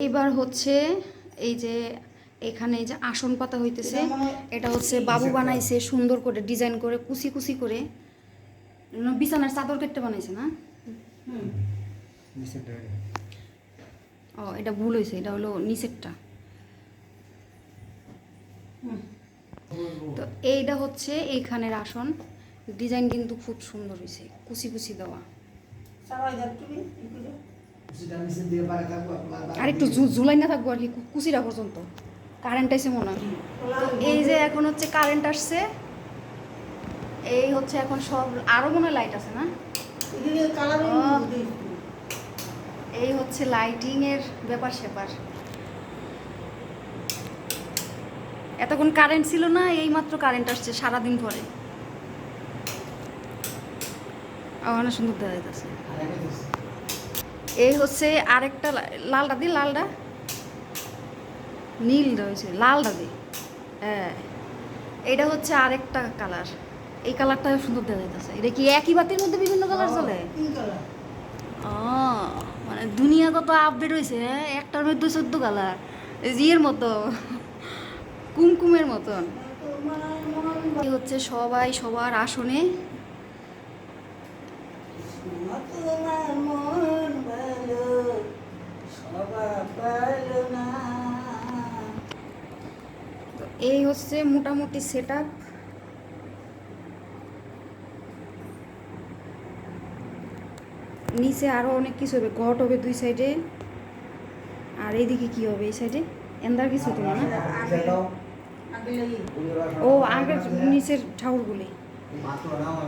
এবার হচ্ছে এই যে এখানে এই যে আসন পাতা হইতেছে এটা হচ্ছে বাবু বানাইছে সুন্দর করে ডিজাইন করে কুচি কুচি করে। বিছানার চাদর কেটে বানাইছে না? ও এটা ভুল হয়েছে এটা হলো নিচেরটা। তো এইটা হচ্ছে এইখানের আসন। ডিজাইন কিন্তু খুব সুন্দর হয়েছে কুচি কুচি দেওয়া। আর একটু ঝুলাই না থাকব আর কি কুচিটা পর্যন্ত। কারেন্ট আইসে মনে হয়। এই যে এখন হচ্ছে কারেন্ট আসছে, এই হচ্ছে এখন সব, আরও মনে লাইট আছে না? এই হচ্ছে লাইটিং এর ব্যাপার স্যাপার। এতক্ষণ কারেন্ট ছিল না এই মাত্র কারেন্ট আসছে সারাদিন পরে ওখানে সুন্দর দেখা যাইতেছে এই হচ্ছে আরেকটা লালটা দি লালটা নীল রয়েছে লালটা দি হ্যাঁ এটা হচ্ছে আরেকটা কালার। এই কালারটা সুন্দর দেখা যাইতেছে। এটা কি একই বাতির মধ্যে বিভিন্ন কালার চলে? ও মানে দুনিয়া কত আপডেট হয়েছে হ্যাঁ? একটার মধ্যে চোদ্দ কালার। ইয়ের মতো কুমকুমের মতন। হচ্ছে সবাই সবার আসনে। এই হচ্ছে মোটামুটি সেট নিচে আরও অনেক কিছু হবে, ঘট হবে দুই সাইডে আর এইদিকে কি হবে, এই সাইডে এন্দার কিছু তো না? ও, আগের নিচের ঠাকুরগুলি।